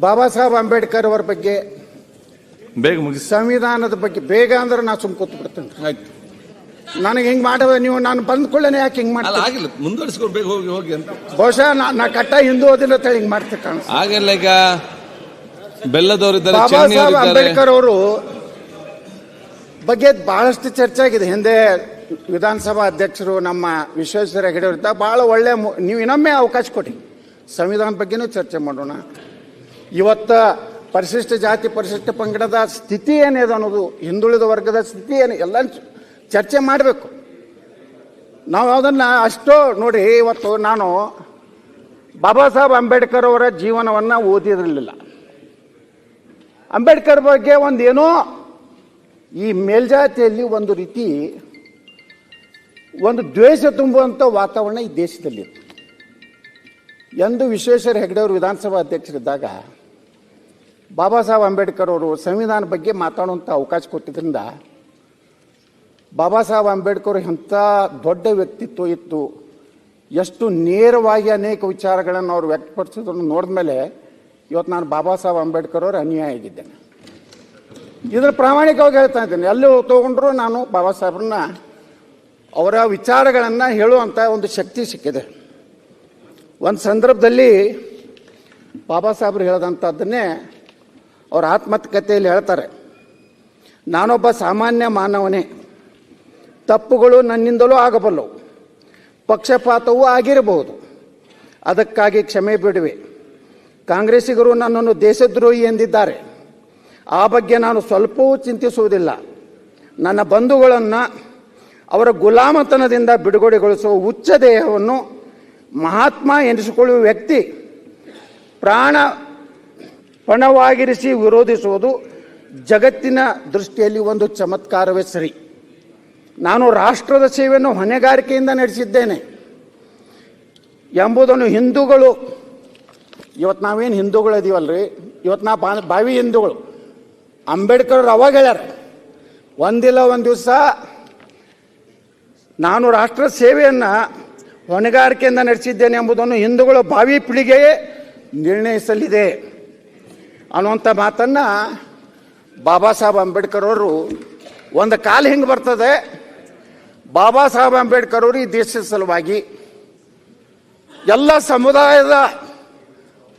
ಬಾಬಾ ಸಾಹೇಬ್ ಅಂಬೇಡ್ಕರ್ ಅವರ ಬಗ್ಗೆ ಬೇಗ ಮುಗಿಸಿ. ಸಂವಿಧಾನದ ಬಗ್ಗೆ ಬೇಗ ಅಂದ್ರೆ ನಾ ಸುಮ್ ಕೂತ್ ಬಿಡ್ತೇನೆ ಆಯ್ತು. ನನಗೆ ಹಿಂಗ್ ಮಾಡವ ನೀವು ನಾನು ಬಂದ ಕೂಡಲೇ ಯಾಕೆ ಹಿಂಗ್ ಅಲ್ಲ ಆಗಿಲ್ಲ. ಮುಂದುವರಿಸ್ಕೊಂಡು ಬೇಗ ಹೋಗಿ ಹೋಗಿ ಅಂತ. ಬಹುಶಃ ನಾ ನಾ ಕಟ್ಟ ಹಿಂದೂ ಓದಿಲ್ಲ ಅಂತ ಹಿಂಗ್ ಮಾಡ್ತೇನೆ ಕಾಣಿಸ್ತು ಆಗಿಲ್ಲ ಈಗ ಬೆಲ್ಲದವರಿದ್ದಾರೆ ಬಾಬಾ ಸಾಹೇಬ್ ಅಂಬೇಡ್ಕರ್ ಅವರು ಬಗ್ಗೆ ಬಹಳಷ್ಟು ಚರ್ಚೆ ಆಗಿದೆ. ಹಿಂದೆ ವಿಧಾನಸಭಾ ಅಧ್ಯಕ್ಷರು ನಮ್ಮ ವಿಶ್ವೇಶ್ವರ ಹೆಗಡೆ ಅವರಿದ್ದ ಬಹಳ ಒಳ್ಳೆ ಮು- ನೀವು ಇನ್ನೊಮ್ಮೆ ಅವಕಾಶ ಕೊಡಿ. ಸಂವಿಧಾನ ಬಗ್ಗೆನೂ ಚರ್ಚೆ ಮಾಡೋಣ. ಇವತ್ತ ಪರಿಶಿಷ್ಟ ಜಾತಿ, ಪರಿಶಿಷ್ಟ ಪಂಗಡದ ಸ್ಥಿತಿ ಏನಿದೆ ಅನ್ನೋದು, ಹಿಂದುಳಿದ ವರ್ಗದ ಸ್ಥಿತಿ ಏನು ಎಲ್ಲ ಚರ್ಚೆ ಮಾಡಬೇಕು. ನಾವು ಅದನ್ನು ಅಷ್ಟೋ ನೋಡಿ, ಇವತ್ತು ನಾನು ಬಾಬಾ ಸಾಹೇಬ್ ಅಂಬೇಡ್ಕರ್ ಅವರ ಜೀವನವನ್ನು ಓದಿರಲಿಲ್ಲ ಅಂಬೇಡ್ಕರ್ ಬಗ್ಗೆ ಒಂದು ಏನೋ ಈ ಮೇಲ್ಜಾತಿಯಲ್ಲಿ ಒಂದು ರೀತಿ ಒಂದು ದ್ವೇಷ ತುಂಬುವಂಥ ವಾತಾವರಣ ಈ ದೇಶದಲ್ಲಿ ಎಂದು ವಿಶ್ವೇಶ್ವರ ಹೆಗಡೆ ಅವರು ವಿಧಾನಸಭಾ ಅಧ್ಯಕ್ಷರಿದ್ದಾಗ ಬಾಬಾ ಸಾಹೇಬ್ ಅಂಬೇಡ್ಕರ್ ಅವರು ಸಂವಿಧಾನ ಬಗ್ಗೆ ಮಾತಾಡುವಂಥ ಅವಕಾಶ ಕೊಟ್ಟಿದ್ದರಿಂದ ಬಾಬಾ ಸಾಹೇಬ್ ಅಂಬೇಡ್ಕರ್ ಎಂಥ ದೊಡ್ಡ ವ್ಯಕ್ತಿತ್ವ ಇತ್ತು, ಎಷ್ಟು ನೇರವಾಗಿ ಅನೇಕ ವಿಚಾರಗಳನ್ನು ಅವರು ವ್ಯಕ್ತಪಡಿಸೋದನ್ನು ನೋಡಿದ ಮೇಲೆ ಇವತ್ತು ನಾನು ಬಾಬಾ ಸಾಹೇಬ್ ಅಂಬೇಡ್ಕರ್ ಅವರು ಅನ್ಯಾಯ ಆಗಿದ್ದೇನೆ. ಇದರ ಪ್ರಾಮಾಣಿಕವಾಗಿ ಹೇಳ್ತಾ ಇದ್ದೇನೆ ಎಲ್ಲಿ ತಗೊಂಡ್ರು ನಾನು ಬಾಬಾ ಸಾಹೇಬ್ರನ್ನ, ಅವರ ವಿಚಾರಗಳನ್ನು ಹೇಳುವಂಥ ಒಂದು ಶಕ್ತಿ ಸಿಕ್ಕಿದೆ. ಒಂದು ಸಂದರ್ಭದಲ್ಲಿ ಬಾಬಾ ಸಾಹೇಬ್ರು ಹೇಳಿದಂಥದ್ದನ್ನೇ ಅವ್ರ ಆತ್ಮಕಥೆಯಲ್ಲಿ ಹೇಳ್ತಾರೆ, ನಾನೊಬ್ಬ ಸಾಮಾನ್ಯ ಮಾನವನೇ, ತಪ್ಪುಗಳು ನನ್ನಿಂದಲೂ ಆಗಬಲ್ಲವು, ಪಕ್ಷಪಾತವೂ ಆಗಿರಬಹುದು, ಅದಕ್ಕಾಗಿ ಕ್ಷಮೆ ಬಿಡುವೆ. ಕಾಂಗ್ರೆಸ್ಸಿಗರು ನನ್ನನ್ನು ದೇಶದ್ರೋಹಿ ಎಂದಿದ್ದಾರೆ, ಆ ಬಗ್ಗೆ ನಾನು ಸ್ವಲ್ಪವೂ ಚಿಂತಿಸುವುದಿಲ್ಲ. ನನ್ನ ಬಂಧುಗಳನ್ನು ಅವರ ಗುಲಾಮತನದಿಂದ ಬಿಡುಗಡೆಗೊಳಿಸುವ ಉಚ್ಚ ದೇಹವನ್ನು ಮಹಾತ್ಮ ಎನಿಸಿಕೊಳ್ಳುವ ವ್ಯಕ್ತಿ, ಪ್ರಾಣ ಪಣವಾಗಿರಿಸಿ ವಿರೋಧಿಸುವುದು ಜಗತ್ತಿನ ದೃಷ್ಟಿಯಲ್ಲಿ ಒಂದು ಚಮತ್ಕಾರವೇ ಸರಿ. ನಾನು ರಾಷ್ಟ್ರದ ಸೇವೆಯನ್ನು ಹೊಣೆಗಾರಿಕೆಯಿಂದ ನಡೆಸಿದ್ದೇನೆ. ಎಂಬುದನ್ನು ಹಿಂದೂಗಳು, ಇವತ್ತು ನಾವೇನು ಹಿಂದೂಗಳಿದೀವಲ್ರಿ ಇವತ್ತು ನಾ ಬಾ, ಬಾವಿ ಹಿಂದೂಗಳು. ಅಂಬೇಡ್ಕರ್ ಅವಾಗ ಹೇಳ್ಯಾರ, ಒಂದಿಲ್ಲ ಒಂದು ದಿವಸ ನಾನು ರಾಷ್ಟ್ರ ಸೇವೆಯನ್ನು ಹೊಣೆಗಾರಿಕೆಯಿಂದ ನಡೆಸಿದ್ದೇನೆ ಎಂಬುದನ್ನು ಹಿಂದೂಗಳು ಬಾವಿ ಪೀಳಿಗೆಯೇ ನಿರ್ಣಯಿಸಲಿದೆ. ಅನ್ನುವಂಥ ಮಾತನ್ನು ಬಾಬಾ ಸಾಹೇಬ್ ಅಂಬೇಡ್ಕರ್ ಅವರು ಒಂದು ಕಾಲ ಹಿಂಗೆ ಬರ್ತದೆ. ಬಾಬಾ ಸಾಹೇಬ್ ಅಂಬೇಡ್ಕರ್ ಅವರು ಈ ದೇಶದ ಸಲುವಾಗಿ ಎಲ್ಲ ಸಮುದಾಯದ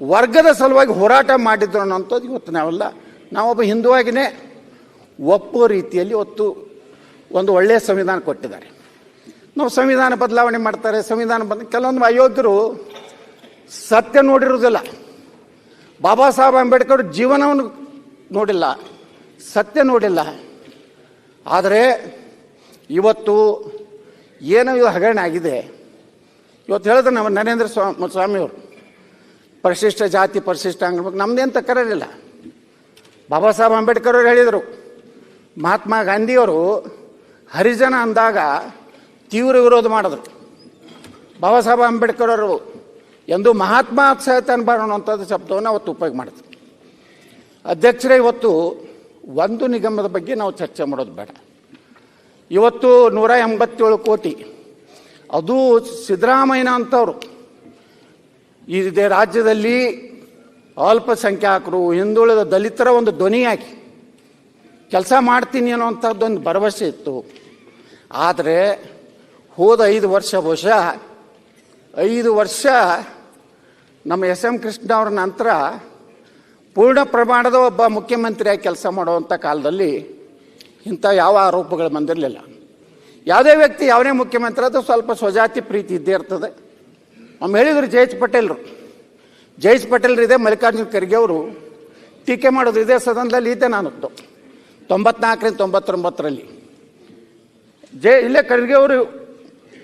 ವರ್ಗದ ಸಲುವಾಗಿ ಹೋರಾಟ ಮಾಡಿದ್ರು ಅನ್ನೋಂಥದ್ದು ಇವತ್ತು ನಾವೆಲ್ಲ. ನಾವೊಬ್ಬ ಹಿಂದುವಾಗಿನೇ ಒಪ್ಪುವ ರೀತಿಯಲ್ಲಿ ಒತ್ತು ಒಂದು ಒಳ್ಳೆಯ ಸಂವಿಧಾನ ಕೊಟ್ಟಿದ್ದಾರೆ. ನಾವು ಸಂವಿಧಾನ ಬದಲಾವಣೆ ಮಾಡ್ತಾರೆ. ಸಂವಿಧಾನ ಬದ ಕೆಲವೊಂದು ಅಯೋಗ್ಯರು ಸತ್ಯ ನೋಡಿರುವುದಿಲ್ಲ. ಬಾಬಾ ಸಾಹೇಬ್ ಅಂಬೇಡ್ಕರ್ ಜೀವನವನ್ನು ನೋಡಿಲ್ಲ, ಸತ್ಯ ನೋಡಿಲ್ಲ. ಆದರೆ ಇವತ್ತು ಏನೋ ಇದು ಹಗರಣ ಆಗಿದೆ? ಇವತ್ತು ಹೇಳಿದ್ರೆ ನಮ್ಮ ನರೇಂದ್ರ ಸ್ವಾಮಿ ಸ್ವಾಮಿಯವರು ಪರಿಶಿಷ್ಟ ಜಾತಿ, ಪರಿಶಿಷ್ಟ ಅಂಗಬೇಕು ನಮ್ದೇನು ತಕ್ಕರಲಿಲ್ಲ ಬಾಬಾ ಸಾಹೇಬ್ ಅಂಬೇಡ್ಕರ್ ಅವರು ಹೇಳಿದರು, ಮಹಾತ್ಮ ಗಾಂಧಿಯವರು ಹರಿಜನ ಅಂದಾಗ ತೀವ್ರ ವಿರೋಧ ಮಾಡಿದ್ರು. ಬಾಬಾ ಸಾಹೇಬ್ ಅಂಬೇಡ್ಕರ್ ಅವರು ಎಂದು ಮಹಾತ್ಮ ಸಹಿತ ಅನ್ಬಾರ್ದು ಅನ್ನುವಂಥದ್ದು ಶಬ್ದವನ್ನು ಅವತ್ತು ಉಪಯೋಗ ಮಾಡ್ತೀವಿ ಅಧ್ಯಕ್ಷರೇ, ಇವತ್ತು ಒಂದು ನಿಗಮದ ಬಗ್ಗೆ ನಾವು ಚರ್ಚೆ ಮಾಡೋದು ಬೇಡ. ಇವತ್ತು ನೂರ ಎಂಬತ್ತೇಳು ಕೋಟಿ. ಅದು ಸಿದ್ದರಾಮಯ್ಯ ಅಂಥವ್ರು. ಇದೇ ರಾಜ್ಯದಲ್ಲಿ ಅಲ್ಪಸಂಖ್ಯಾತರು ಹಿಂದುಳಿದ ದಲಿತರ ಒಂದು ಧ್ವನಿಯಾಗಿ ಕೆಲಸ ಮಾಡ್ತೀನಿ ಅನ್ನೋಂಥದ್ದೊಂದು ಭರವಸೆ ಇತ್ತು. ಆದರೆ ಹೋದ ಐದು ವರ್ಷ ಬಹುಶಃ ಐದು ವರ್ಷ ನಮ್ಮ ಎಸ್ ಎಂ ಕೃಷ್ಣ ಅವರ ನಂತರ ಪೂರ್ಣ ಪ್ರಮಾಣದ ಒಬ್ಬ ಮುಖ್ಯಮಂತ್ರಿಯಾಗಿ ಕೆಲಸ ಮಾಡುವಂಥ ಕಾಲದಲ್ಲಿ ಇಂಥ ಯಾವ ಆರೋಪಗಳು ಬಂದಿರಲಿಲ್ಲ. ಯಾವುದೇ ವ್ಯಕ್ತಿ ಯಾವುದೇ ಮುಖ್ಯಮಂತ್ರಿ ಅದು ಸ್ವಲ್ಪ ಸ್ವಜಾತಿ ಪ್ರೀತಿ ಇದ್ದೇ ಇರ್ತದೆ. ಒಮ್ಮೆ ಹೇಳಿದರು ಜಯೇಶ್ ಪಟೇಲ್ರು. ಜಯೇಶ್ ಪಟೇಲ್ರು ಇದೆ, ಮಲ್ಲಿಕಾರ್ಜುನ ಖರ್ಗೆ ಅವರು. ಟೀಕೆ ಮಾಡೋದು ಇದೇ ಸದನದಲ್ಲಿ ಇದ್ದೆ ನಾನು. ತೊಂಬತ್ನಾಲ್ಕರಿಂದ ತೊಂಬತ್ತೊಂಬತ್ತರಲ್ಲಿ. ಜೇ, ಇಲ್ಲೇ ಖರ್ಗೆ ಅವರು,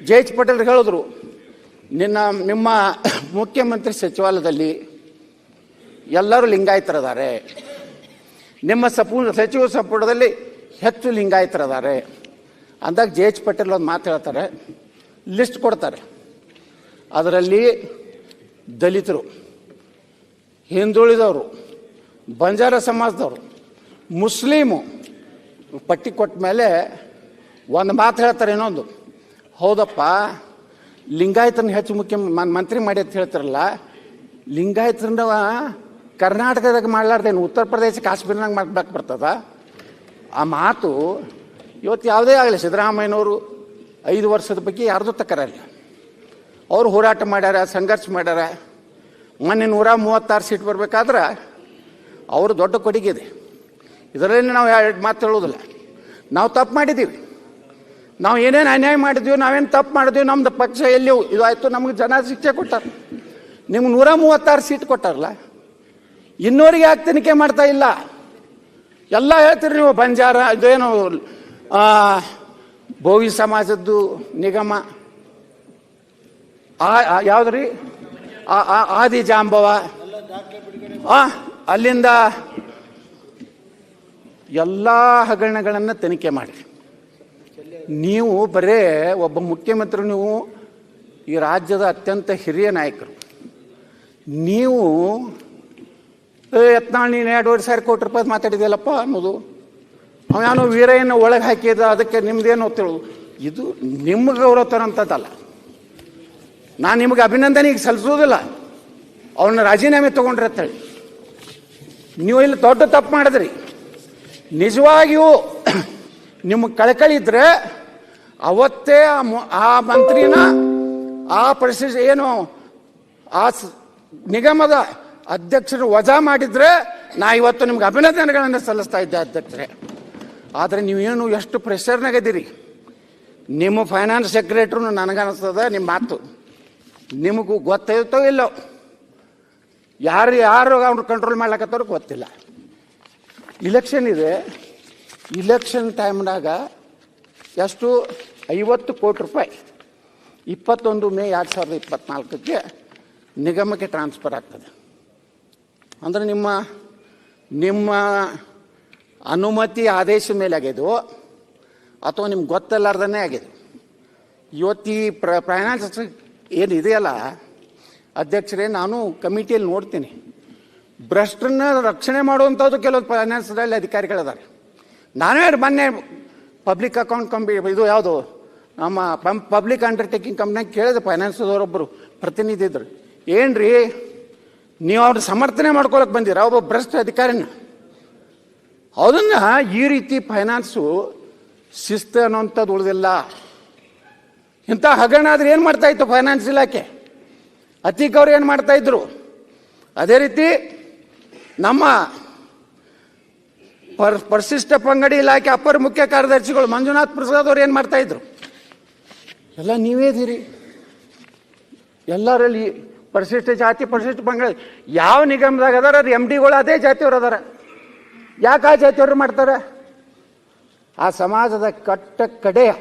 ಜಯೇಶ್ ಪಟೇಲ್ ಹೇಳಿದ್ರು ನಿನ್ನ, ನಿಮ್ಮ ಮುಖ್ಯಮಂತ್ರಿ ಸಚಿವಾಲಯದಲ್ಲಿ ಎಲ್ಲರೂ ಲಿಂಗಾಯತರದಾರೆ ನಿಮ್ಮ ಸಪು, ಸಚಿವ ಸಂಪುಟದಲ್ಲಿ ಹೆಚ್ಚು ಲಿಂಗಾಯತರದಾರೆ ಅಂದಾಗ ಜೆ ಎಚ್ ಪಟೇಲ್ ಒಂದು ಮಾತು ಹೇಳ್ತಾರೆ, ಲಿಸ್ಟ್ ಕೊಡ್ತಾರೆ. ಅದರಲ್ಲಿ ದಲಿತರು, ಹಿಂದುಳಿದವರು, ಬಂಜಾರ ಸಮಾಜದವರು, ಮುಸ್ಲಿಮು, ಪಟ್ಟಿ ಕೊಟ್ಟ ಮೇಲೆ ಒಂದು ಮಾತು ಹೇಳ್ತಾರೆ ಇನ್ನೊಂದು. ಹೌದಪ್ಪ ಲಿಂಗಾಯತನ ಹೆಚ್ಚು ಮುಖ್ಯ ಮಂತ್ರಿ ಮಾಡಿ ಅಂತ ಹೇಳ್ತಾರಲ್ಲ, ಲಿಂಗಾಯತರನ್ನ ಕರ್ನಾಟಕದಾಗ ಮಾಡ್ಲಾರ್ದೇನು? ಉತ್ತರ ಪ್ರದೇಶ ಕಾಶ್ಮೀರ್ನಾಗ ಮಾಡ್ಬೇಕು ಬರ್ತದ? ಆ ಮಾತು ಇವತ್ತು ಯಾವುದೇ ಆಗಲಿ, ಸಿದ್ದರಾಮಯ್ಯನವರು ಐದು ವರ್ಷದ ಬಗ್ಗೆ ಯಾರ್ದು ತಕರಲ್ಲ ಅವರು ಹೋರಾಟ ಮಾಡ್ಯಾರ, ಸಂಘರ್ಷ ಮಾಡ್ಯಾರ. ಮೊನ್ನೆ ನೂರ ಮೂವತ್ತಾರು ಸೀಟ್ ಬರಬೇಕಾದ್ರೆ ಅವರು ದೊಡ್ಡ ಕೊಡುಗೆ ಇದೆ. ಇದರಲ್ಲಿ ನಾವು ಎರಡು ಮಾತು ಹೇಳೋದಿಲ್ಲ ನಾವು ತಪ್ಪು ಮಾಡಿದ್ದೀವಿ. ನಾವು ಏನೇನು ಅನ್ಯಾಯ ಮಾಡಿದ್ವಿ, ನಾವೇನು ತಪ್ಪು ಮಾಡಿದ್ವಿ, ನಮ್ದು ಪಕ್ಷ ಎಲ್ಲಿ ಇದು ಆಯಿತು, ನಮಗೆ ಜನ ಶಿಕ್ಷೆ ಕೊಟ್ಟಾರೆ. ನಿಮ್ಗೆ ನೂರ ಮೂವತ್ತಾರು ಸೀಟ್ ಕೊಟ್ಟಾರಲ್ಲ? ಇನ್ನೂರಿಗೆ ಯಾಕೆ ತನಿಖೆ ಮಾಡ್ತಾ ಇಲ್ಲ? ಎಲ್ಲ ಹೇಳ್ತೀರಿ ನೀವು, ಬಂಜಾರ, ಇದೇನು ಭೋವಿ ಸಮಾಜದ್ದು ನಿಗಮ. ಆ ಯಾವುದ್ರಿ? ಆದಿ ಜಾಂಬವ. ಅಲ್ಲಿಂದ ಎಲ್ಲ ಹಗರಣಗಳನ್ನು ತನಿಖೆ ಮಾಡಿ ನೀವು ಬರೇ ಒಬ್ಬ ಮುಖ್ಯಮಂತ್ರಿ, ನೀವು ಈ ರಾಜ್ಯದ ಅತ್ಯಂತ ಹಿರಿಯ ನಾಯಕರು. ನೀವು ಯತ್ನಾಳ್, ನೀನು ಎರಡೂವರೆ ಸಾವಿರ ಕೋಟಿ ರೂಪಾಯಿ ಮಾತಾಡಿದೆಯಲ್ಲಪ್ಪ ಅನ್ನೋದು. ಅವನು ವೀರಯ್ಯನ ಒಳಗೆ ಹಾಕಿದ, ಅದಕ್ಕೆ ನಿಮ್ದೇನು ತಿಳು. ಇದು ನಿಮ್ಮ ಗೌರವ ತರೋಂಥದ್ದಲ್ಲ ನಾನು ನಿಮಗೆ ಅಭಿನಂದನೆ ಈಗ ಸಲ್ಲಿಸೋದಿಲ್ಲ ಅವನ್ನ ರಾಜೀನಾಮೆ ತಗೊಂಡ್ರೆ ಅಂತೇಳಿ ನೀವು ಇಲ್ಲಿ ದೊಡ್ಡ ತಪ್ಪು ಮಾಡಿದ್ರಿ. ನಿಜವಾಗಿಯೂ ನಿಮಗೆ ಕಳಕಳಿ ಇದ್ರೆ ಅವತ್ತೇ ಆ ಮಂತ್ರಿನ ಆ ಪರಿಸ್ಥಿತಿ ಏನು ಆ ನಿಗಮದ ಅಧ್ಯಕ್ಷರು ವಜಾ ಮಾಡಿದ್ರೆ ನಾ ಇವತ್ತು ನಿಮ್ಗೆ ಅಭಿನಂದನೆಗಳನ್ನು ಸಲ್ಲಿಸ್ತಾ ಇದ್ದೆ ಅಧ್ಯಕ್ಷರೇ. ಆದರೆ ನೀವೇನು ಎಷ್ಟು ಪ್ರೆಷರ್ನಾಗಿದ್ದೀರಿ? ನಿಮ್ಮ ಫೈನಾನ್ಸ್ ಸೆಕ್ರೆಟ್ರು ನನಗನ್ನಿಸ್ತದೆ ನಿಮ್ಮ ಮಾತು. ನಿಮಗೂ ಗೊತ್ತಾಯ್ತೋ ಇಲ್ಲೋ? ಯಾರು ಯಾರು ಅವ್ರು ಕಂಟ್ರೋಲ್ ಮಾಡ್ಲಕತ್ತಾರೋ ಗೊತ್ತಿಲ್ಲ. ಇಲೆಕ್ಷನ್ ಇದೆ. ಇಲೆಕ್ಷನ್ ಟೈಮ್ನಾಗ ಎಷ್ಟು? ಐವತ್ತು ಕೋಟಿ ರೂಪಾಯಿ. ಇಪ್ಪತ್ತೊಂದು ಮೇ ಎರಡು ಸಾವಿರದ ಇಪ್ಪತ್ನಾಲ್ಕಕ್ಕೆ ನಿಗಮಕ್ಕೆ ಟ್ರಾನ್ಸ್ಫರ್ ಆಗ್ತದೆ. ಅಂದರೆ ನಿಮ್ಮ ನಿಮ್ಮ ಅನುಮತಿ ಆದೇಶ ಮೇಲೆ ಆಗ್ಯದು ಅಥವಾ ನಿಮ್ಗೆ ಗೊತ್ತಲ್ಲಾರ್ದೇ ಆಗಿದೆ ಇವತ್ತು ಈ ಪ್ರ ಫೈನಾನ್ಸ್ ಏನು ಇದೆಯಲ್ಲ ಅಧ್ಯಕ್ಷರೇ, ನಾನು ಕಮಿಟಿಯಲ್ಲಿ ನೋಡ್ತೀನಿ. ಭ್ರಷ್ಟರನ್ನ ರಕ್ಷಣೆ ಮಾಡುವಂಥದ್ದು ಕೆಲವೊಂದು ಫೈನಾನ್ಸ್ದಲ್ಲಿ ಅಧಿಕಾರಿಗಳಿದ್ದಾರೆ. ನಾನೇ ಮೊನ್ನೆ ಪಬ್ಲಿಕ್ ಅಕೌಂಟ್ ಕಂಪಿ ಇದು ಯಾವುದು? ನಮ್ಮ ಪಂ ಪಬ್ಲಿಕ್ ಅಂಡರ್ಟೇಕಿಂಗ್ ಕಂಪ್ನಿಯಾಗ ಕೇಳಿದೆ ಫೈನಾನ್ಸ್ದವರೊಬ್ಬರು ಪ್ರತಿನಿಧಿ ಇದ್ರು. ರೀ ನೀವು ಅವ್ರ ಸಮರ್ಥನೆ ಮಾಡ್ಕೊಳಕ್ಕೆ ಬಂದಿರ? ಒಬ್ಬ ಭ್ರಷ್ಟ ಅಧಿಕಾರಿನ. ಅದನ್ನು ಈ ರೀತಿ ಫೈನಾನ್ಸು ಶಿಸ್ತು ಅನ್ನೋಂಥದ್ದು ಉಳಿದಿಲ್ಲ. ಇಂಥ ಹಗರಣ ಆದ್ರೆ ಏನು ಮಾಡ್ತಾ ಇತ್ತು ಫೈನಾನ್ಸ್ ಇಲಾಖೆ? ಅತೀಕ್ ಅವ್ರು ಏನು ಮಾಡ್ತಾ ಇದ್ರು? ಅದೇ ರೀತಿ ನಮ್ಮ ಪರ್ ಪರಿಶಿಷ್ಟ ಪಂಗಡಿ ಇಲಾಖೆ ಅಪರ ಮುಖ್ಯ ಕಾರ್ಯದರ್ಶಿಗಳು ಮಂಜುನಾಥ್ ಪ್ರಸಾದ್ ಅವ್ರು ಏನು ಮಾಡ್ತಾ ಇದ್ರು? ಎಲ್ಲ ನೀವೇ ಇದ್ದೀರಿ. ಎಲ್ಲರಲ್ಲಿ ಪರಿಶಿಷ್ಟ ಜಾತಿ, ಪರಿಶಿಷ್ಟ ಪಂಗಡ. ಯಾವ ನಿಗಮದಾಗ ಅದಾರ? ಅದು ಎಂ ಡಿಗಳು ಅದೇ ಜಾತಿಯವ್ರು ಅದಾರ. ಯಾಕೆ ಆ ಜಾತಿಯವ್ರು ಮಾಡ್ತಾರೆ? ಆ ಸಮಾಜದ ಕಟ್ಟ ಕಡೆಯ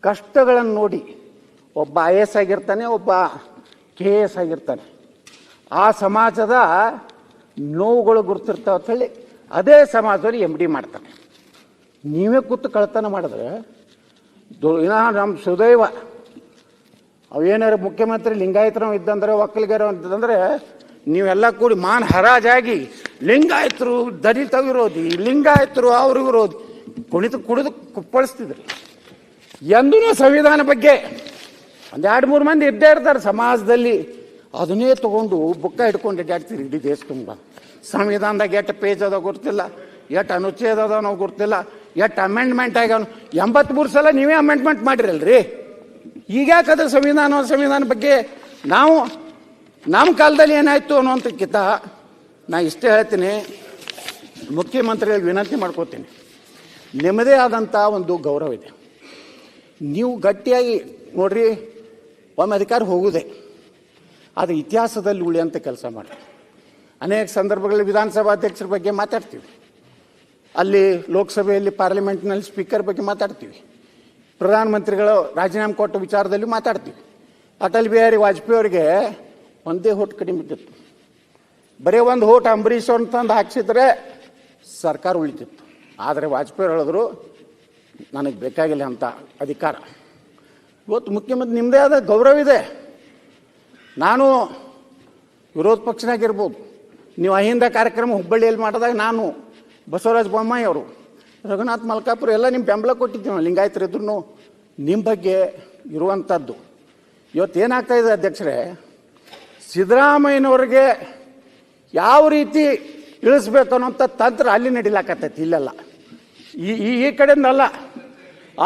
ಕಷ್ಟಗಳನ್ನು ನೋಡಿ ಒಬ್ಬ ಐ ಎಸ್ ಆಗಿರ್ತಾನೆ, ಒಬ್ಬ ಕೆ ಎಸ್ ಆಗಿರ್ತಾನೆ. ಆ ಸಮಾಜದ ನೋವುಗಳು ಗುರ್ತಿರ್ತಾವೆ ಹೇಳಿ ಅದೇ ಸಮಾಜದವ್ರು ಎಂ ಡಿ ಮಾಡ್ತಾರೆ. ನೀವೇ ಕೂತು ಕಳ್ತನ ಮಾಡಿದ್ರೆ ಇನ್ನ ನಮ್ಮ ಸುದೈವ, ಅವೇನಾರು ಮುಖ್ಯಮಂತ್ರಿ ಲಿಂಗಾಯತರು ಇದ್ದಂದ್ರೆ ಒಕ್ಕಲಿಗರು ಇದ್ದಂದ್ರೆ, ನೀವೆಲ್ಲ ಕೂಡಿ ಮಾನ್ ಹರಾಜಾಗಿ ಲಿಂಗಾಯತರು ದಲಿತ ವಿರೋಧಿ, ಲಿಂಗಾಯತರು ಅವ್ರ ವಿರೋಧಿ ಕುಣಿತು ಕುಡಿದು ಕುಪ್ಪಳಿಸ್ತಿದ್ರು. ಎಂದೂ ಸಂವಿಧಾನ ಬಗ್ಗೆ ಒಂದು ಎರಡು ಮೂರು ಮಂದಿ ಇದ್ದೇ ಇರ್ತಾರೆ ಸಮಾಜದಲ್ಲಿ. ಅದನ್ನೇ ತಗೊಂಡು ಬುಕ್ಕ ಹಿಡ್ಕೊಂಡು ಅಡ್ಡಾಡ್ತೀರಿ ಇಡೀ ದೇಶ ತುಂಬ. ಸಂವಿಧಾನದಾಗ ಎಷ್ಟು ಪೇಜ್ ಅದ ಗೊತ್ತಿಲ್ಲ ಎಷ್ಟು ಅನುಚ್ಛೇದ ಅದ ನಾವು ಗೊತ್ತಿಲ್ಲ ಎಷ್ಟು ಅಮೆಂಡ್ಮೆಂಟ್ ಆಗ್ಯಾವ ಎಂಬತ್ಮೂರು ಸಲ ನೀವೇ ಅಮೆಂಡ್ಮೆಂಟ್ ಮಾಡಿರಲ್ರಿ. ಈಗ ಯಾಕದ ಸಂವಿಧಾನ ಸಂವಿಧಾನ ಬಗ್ಗೆ ನಾವು ನಮ್ಮ ಕಾಲದಲ್ಲಿ ಏನಾಯ್ತು ಅನ್ನೋಂಥಕ್ಕಿಂತ ನಾ ಇಷ್ಟೇ ಹೇಳ್ತೀನಿ. ಮುಖ್ಯಮಂತ್ರಿಗಳಿಗೆ ವಿನಂತಿ ಮಾಡ್ಕೋತೀನಿ. ನಿಮ್ಮದೇ ಆದಂಥ ಒಂದು ಗೌರವ ಇದೆ. ನೀವು ಗಟ್ಟಿಯಾಗಿ ನೋಡ್ರಿ, ಒಮ್ಮೆ ಅಧಿಕಾರ ಹೋಗುದೆ. ಅದು ಇತಿಹಾಸದಲ್ಲಿ ಉಳಿಯಂತ ಕೆಲಸ ಮಾಡಿ ಅನೇಕ ಸಂದರ್ಭಗಳಲ್ಲಿ ವಿಧಾನಸಭಾ ಅಧ್ಯಕ್ಷರ ಬಗ್ಗೆ ಮಾತಾಡ್ತೀವಿ. ಅಲ್ಲಿ ಲೋಕಸಭೆಯಲ್ಲಿ ಪಾರ್ಲಿಮೆಂಟ್ನಲ್ಲಿ ಸ್ಪೀಕರ್ ಬಗ್ಗೆ ಮಾತಾಡ್ತೀವಿ. ಪ್ರಧಾನಮಂತ್ರಿಗಳು ರಾಜೀನಾಮೆ ಕೊಟ್ಟ ವಿಚಾರದಲ್ಲಿ ಮಾತಾಡ್ತೀವಿ. ಅಟಲ್ ಬಿಹಾರಿ ವಾಜಪೇಯಿ ಅವರಿಗೆ ಒಂದೇ ಹೋಟ್ ಕಡಿಮೆ ಇದ್ದಿತ್ತು. ಬರೀ ಒಂದು ಹೋಟ್ ಅಂಬರೀಷ್ ಅವ್ರನ್ನ ತಂದು ಹಾಕ್ಸಿದ್ರೆ ಸರ್ಕಾರ ಉಳಿತಿತ್ತು. ಆದರೆ ವಾಜಪೇಯಿ ಹೇಳಿದ್ರು, ನನಗೆ ಬೇಕಾಗಿಲ್ಲ ಅಂತ ಅಧಿಕಾರ. ಇವತ್ತು ಮುಖ್ಯಮಂತ್ರಿ ನಿಮ್ಮದೇ ಆದ ಗೌರವ ಇದೆ. ನಾನು ವಿರೋಧ ಪಕ್ಷನಾಗಿರ್ಬೋದು. ನೀವು ಅಹಿಂದ ಕಾರ್ಯಕ್ರಮ ಹುಬ್ಬಳ್ಳಿಯಲ್ಲಿ ಮಾಡಿದಾಗ ನಾನು ಬಸವರಾಜ ಬೊಮ್ಮಾಯಿ ಅವರು, ರಘುನಾಥ್ ಮಲ್ಕಾಪುರ ಎಲ್ಲ ನಿಮ್ಮ ಬೆಂಬಲ ಕೊಟ್ಟಿದ್ದೀವಿ ಲಿಂಗಾಯತರು ಇದ್ರು ನಿಮ್ಮ ಬಗ್ಗೆ ಇರುವಂಥದ್ದು ಇವತ್ತು ಇದೆ ಅಧ್ಯಕ್ಷರೇ, ಸಿದ್ದರಾಮಯ್ಯನವ್ರಿಗೆ ಯಾವ ರೀತಿ ಇಳಿಸ್ಬೇಕು ಅನ್ನೋಂಥ ತಂತ್ರ ಅಲ್ಲಿ ನಡೀಲಾಕತ್ತೈತಿ, ಇಲ್ಲೆಲ್ಲ. ಈ, ಈ- ಈ ಕಡೆಯಿಂದಲ್ಲ,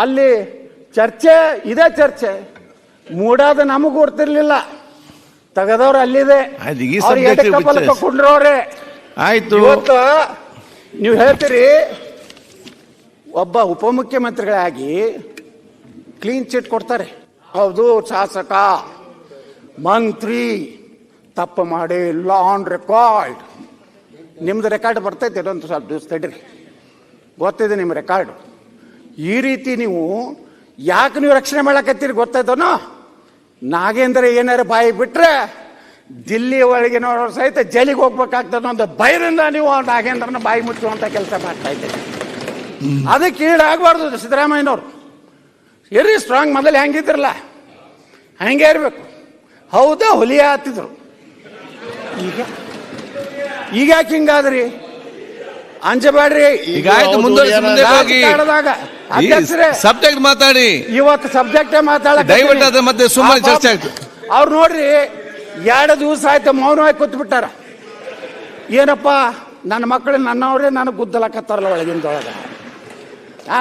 ಅಲ್ಲಿ ಚರ್ಚೆ, ಇದೇ ಚರ್ಚೆ. ಮೂಡಾದ ನಮಗೂ ಗೊತ್ತಿರ್ಲಿಲ್ಲ ತೆಗೆದವ್ರು ಅಲ್ಲಿದೆ. ಈ ಕುಂಡ್ರವ್ರೆ? ಆಯ್ತು. ಇವತ್ತು ನೀವು ಹೇಳ್ತೀರಿ ಒಬ್ಬ ಉಪಮುಖ್ಯಮಂತ್ರಿಗಳಾಗಿ ಕ್ಲೀನ್ ಚಿಟ್ ಕೊಡ್ತಾರೆ. ಹೌದು ಶಾಸಕ ಮಂತ್ರಿ ತಪ್ಪು ಮಾಡಿ ಇಲ್ಲ ಆನ್ ರೆಕಾರ್ಡ್ ನಿಮ್ದು ರೆಕಾರ್ಡ್ ಬರ್ತೈತೆ ಇದೊಂದು ಸ್ವಲ್ಪ ದಿವಸ ತಡ್ರಿ. ಗೊತ್ತಿದೆ ನಿಮ್ಮ ರೆಕಾರ್ಡ್ ಈ ರೀತಿ ನೀವು ಯಾಕೆ ನೀವು ರಕ್ಷಣೆ ಮಾಡಕತ್ತೀರಿ ಗೊತ್ತಾಯ್ತನೋ? ನಾಗೇಂದ್ರ ಏನಾರು ಬಾಯಿ ಬಿಟ್ರೆ ದಿಲ್ಲಿ ಒಳಗಿನವರು ಸಹಿತ ಜೈಲಿಗೆ ಹೋಗ್ಬೇಕಾಗ್ತದೆ ಒಂದು ಭಯದಿಂದ ನೀವು ನಾಗೇಂದ್ರನ ಬಾಯಿ ಮುಚ್ಚುವಂತ ಕೆಲಸ ಮಾಡ್ತಾ ಇದ್ದೀರಿ. ಅದಕ್ಕೆ ಈಡಾಗಬಾರ್ದು ಸಿದ್ದರಾಮಯ್ಯನವ್ರು. ಇರ್ರಿ ಸ್ಟ್ರಾಂಗ್ ಮೊದಲು ಹೆಂಗಿದ್ರಲ್ಲ? ಹಂಗೆ ಇರಬೇಕು. ಹೌದಾ, ಹುಲಿಯ ಹತ್ತಿದ್ರು? ಈಗ ಈಗ ಯಾಕೆ ಹಿಂಗಾದ್ರಿ? ಅಂಜಬೇಡ್ರಿ ಈಗ ಆಯ್ತು ಮುಂದುವರಿಸಿ ಮುಂದೆ ಹೋಗಿ. ಅಧ್ಯಕ್ಷರೇ ಸಬ್ಜೆಕ್ಟ್ ಮಾತಾಡಿ. ಇವತ್ತು ಸಬ್ಜೆಕ್ಟೇ ಮಾತಾಡ ದಯವಿಟ್ಟು ಅದ್ರ ಮತ್ತೆ ಸುಮ್ಮನೆ ಚರ್ಚೆ ಆಯ್ತು. ಅವ್ರು ನೋಡ್ರಿ ಎರಡು ದಿವಸ ಆಯ್ತು ಮೌನವಾಗಿ ಕೂತ್ ಬಿಟ್ಟಾರ ಏನಪ್ಪ ನನ್ನ ಮಕ್ಕಳು ನನ್ನವ್ರೆ ನನಗೆ ಗುದ್ದಲಕತ್ತಾರಲ್ಲ ಒಳಗಿಂದೊಳಗೆ. ಆ?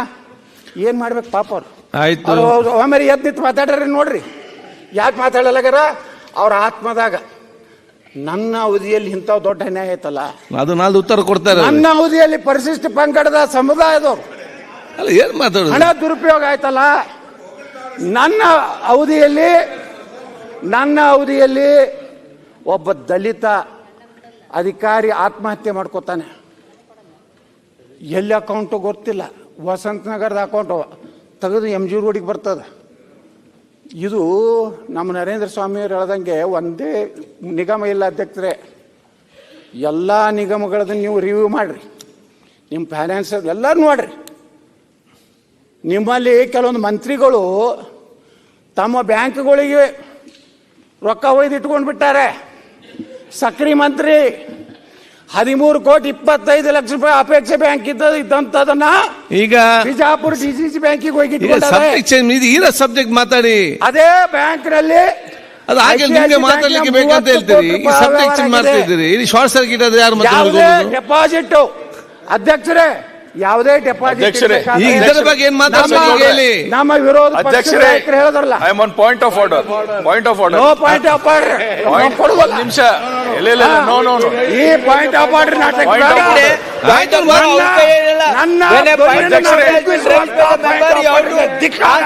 ಏನ್ ಮಾಡ್ಬೇಕು ಪಾಪ ಅವ್ರು? ಆಯ್ತು. ಆಮೇಲೆ ಒಮ್ಮೆ ಎದ್ದು ನಿಂತು ಮಾತಾಡ್ರಿ ನೋಡ್ರಿ. ಯಾಕೆ ಮಾತಾಡಲಾಗ್ಯಾರ ಅವ್ರ ಆತ್ಮದಾಗ. ನನ್ನ ಅವಧಿಯಲ್ಲಿ ಇಂಥ ದೊಡ್ಡ ಅನ್ಯಾಯ ಐತಲ್ಲ? ಅದು ನಾಲ್ದು ಉತ್ತರ ಕೊಡ್ತಾರೆ ನನ್ನ ಅವಧಿಯಲ್ಲಿ ಪರಿಶಿಷ್ಟ ಪಂಗಡದ ಸಮುದಾಯದವರು. ಅಲ್ಲ ಏನ್ ಮಾತಾಡೋದು? ಹಣ ದುರುಪಯೋಗ ಆಯ್ತಲ್ಲ? ನನ್ನ ಅವಧಿಯಲ್ಲಿ ನನ್ನ ಅವಧಿಯಲ್ಲಿ ಒಬ್ಬ ದಲಿತ ಅಧಿಕಾರಿ ಆತ್ಮಹತ್ಯೆ ಮಾಡ್ಕೋತಾನೆ. ಎಲ್ಲಿ ಅಕೌಂಟು ಗೊತ್ತಿಲ್ಲ. ವಸಂತ ನಗರದ ಅಕೌಂಟು ತೆಗೆದು ಎಂ ಜಿ ರೋಡಿಗೆ ಬರ್ತದೆ. ಇದು ನಮ್ಮ ನರೇಂದ್ರ ಸ್ವಾಮಿಯವರು ಹೇಳ್ದಂಗೆ ಒಂದೇ ನಿಗಮ ಇಲ್ಲ ಅಧ್ಯಕ್ಷರೇ. ಎಲ್ಲ ನಿಗಮಗಳದ್ದು ನೀವು ರಿವ್ಯೂ ಮಾಡಿರಿ. ನಿಮ್ಮ ಫೈನಾನ್ಸ್ ಎಲ್ಲರೂ ನೋಡ್ರಿ ನಿಮ್ಮಲ್ಲಿ ಕೆಲವೊಂದು ಮಂತ್ರಿಗಳು ತಮ್ಮ ಬ್ಯಾಂಕ್ಗಳಿಗೆ ರೊಕ್ಕ ಒಯ್ದು ಇಟ್ಕೊಂಡು ಬಿಟ್ಟಾರೆ ಸಕ್ರಿ ಮಂತ್ರಿ ಹದಿಮೂರು ಕೋಟಿ ಇಪ್ಪತ್ತೈದು ಲಕ್ಷ ರೂಪಾಯಿ ಅಪೇಕ್ಷೆ ಬ್ಯಾಂಕ್ ಇದ್ದ ಇದ್ದಂಥದನ್ನ ಈಗ ಬಿಜಾಪುರ ಡಿಸಿಸಿ ಬ್ಯಾಂಕಿಗೆ ಹೋಗಿ ಇರೋ ಸಬ್ಜೆಕ್ಟ್ ಮಾತಾಡಿ. ಅದೇ ಬ್ಯಾಂಕ್ನಲ್ಲಿ ಅದು ಹಾಗೆ ನಿಮ್ಗೆ ಮಾತಾಡ್ಲಿಕ್ಕೆ ಬೇಕಂತ ಹೇಳ್ತೀರಿ. ಈ ಸಬ್ಜೆಕ್ಟ್ ಮಾಡ್ತಾ ಇದ್ದೀರಿ. ಇಲ್ಲಿ ಶಾರ್ಟ್ ಸರ್ಕಿಟ್ ಆದ್ರೆ ಯಾರು ಮತ್ತೆ ಡೆಪಾಸಿಟ್ ಅಧ್ಯಕ್ಷರೇ ಯಾವುದೇ ಡೆಪಾಸಿಟ್ ಅಧ್ಯಕ್ಷರೇ, ಈಗ ಇದರ ಬಗ್ಗೆ ಏನ್ ಮಾತಾಡ್ಬೇಕು ನಮ್ಮ- ಹೇಳಿ. ನಮ್ಮ ವಿರೋಧ ಪಕ್ಷದ ಅಧ್ಯಕ್ಷರೇ ನಾಯಕರು ಹೇಳಿದ್ರಲ್ಲ. I am on point of order point of order point of order ಒಂದ್ ನಿಮಿಷ. ಇಲ್ಲ ಇಲ್ಲ ನೋ ನೋ ನೋ ಈ ಪಾಯಿಂಟ್ ಆಫ್ ಆರ್ಡರ್ ನಾಟಕ Point of ಬೇಡ. order. ಆಯ್ತು, ನನ್ನ- ನನ್ನ ಧ್ವನಿಯನ್ನು ಅಧ್ಯಕ್ಷರೇ. ಎಬ್ಬಿಸುವಂತ point of order ಧಿಕ್ಕಾರ.